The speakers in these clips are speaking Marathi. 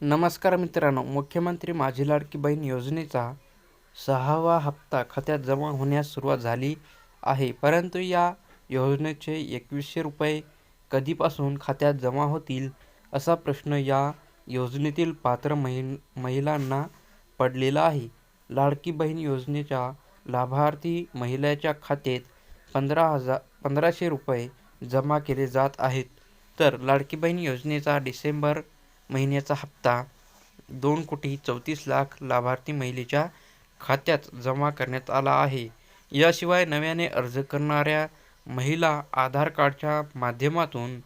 नमस्कार मित्रांनो मुख्यमंत्री माझी लाडकी बहीण योजनेचा सहावा हप्ता खात्यात जमा होण्यास सुरुवात झाली आहे. परंतु या योजनेचे एकवीसशे रुपये कधीपासून खात्यात जमा होतील असा प्रश्न या योजनेतील पात्र महि महिलांना पडलेला आहे. लाडकी बहीण योजनेच्या लाभार्थी महिलेच्या खात्यात पंधरा हजार पंधराशे रुपये जमा केले जात आहेत. तर लाडकी बहीण योजनेचा डिसेंबर महिन्याचा हप्ता दोन कोटी चौतीस लाख लाभार्थी महिलेच्या खात्यात जमा करण्यात आला आहे. याशिवाय नव्याने अर्ज करणाऱ्या महिला आधार कार्डच्या माध्यमातून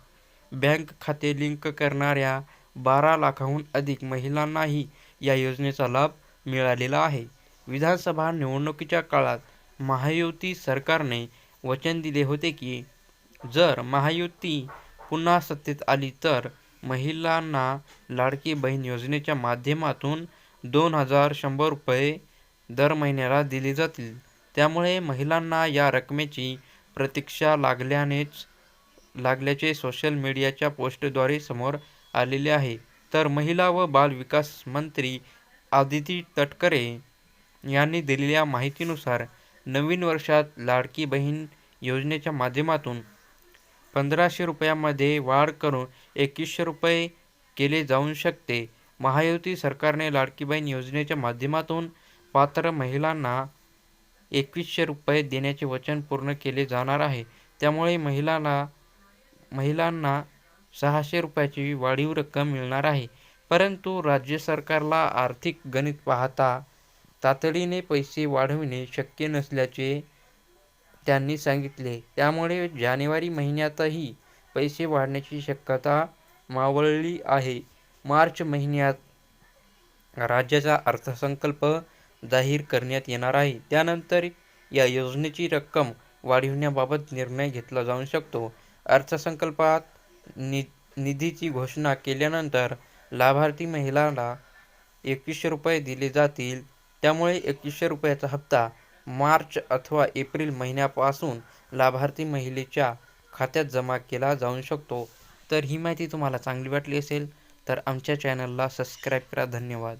बँक खाते लिंक करणाऱ्या बारा लाखाहून अधिक महिलांनाही या योजनेचा लाभ मिळालेला आहे. विधानसभा निवडणुकीच्या काळात महायुती सरकारने वचन दिले होते की जर महायुती पुन्हा सत्तेत आली तर महिलांना लाडकी बहीण योजनेच्या माध्यमातून दोन हजार शंभर रुपये दर महिन्याला दिले जातील. त्यामुळे महिलांना या रकमेची प्रतीक्षा लागल्यानेच लागल्याचे सोशल मीडियाच्या पोस्टद्वारे समोर आलेले आहे. तर महिला व बाल विकास मंत्री आदिती तटकरे यांनी दिलेल्या माहितीनुसार नवीन वर्षात लाडकी बहीण योजनेच्या माध्यमातून पंधराशे रुपयामध्ये वाढ करून एकवीसशे रुपये केले जाऊ शकते. महायुती सरकारने लाडकी बहीण योजनेच्या माध्यमातून पात्र महिलांना एकवीसशे रुपये देण्याचे वचन पूर्ण केले जाणार आहे. त्यामुळे महिलांना महिलांना सहाशे रुपयाची वाढीव रक्कम मिळणार आहे. परंतु राज्य सरकारला आर्थिक गणित पाहता तातडीने पैसे वाढविणे शक्य नसल्याचे त्यांनी सांगितले. त्यामुळे जानेवारी महिन्यातही पैसे वाढण्याची शक्यता मावळली आहे. मार्च महिन्यात राज्याचा अर्थसंकल्प जाहीर करण्यात येणार आहे. त्यानंतर या योजनेची रक्कम वाढविण्याबाबत निर्णय घेतला जाऊ शकतो. अर्थसंकल्पात नि निधीची घोषणा केल्यानंतर लाभार्थी महिलांना एकवीसशे रुपये दिले जातील. त्यामुळे एकवीसशे रुपयाचा हप्ता मार्च अथवा एप्रिल महिन्यापासून लाभार्थी महिलेच्या खात्यात जमा केला जाऊ शकतो. तर ही माहिती तुम्हाला चांगली वाटली असेल तर आमच्या चॅनलला सबस्क्राईब करा. धन्यवाद.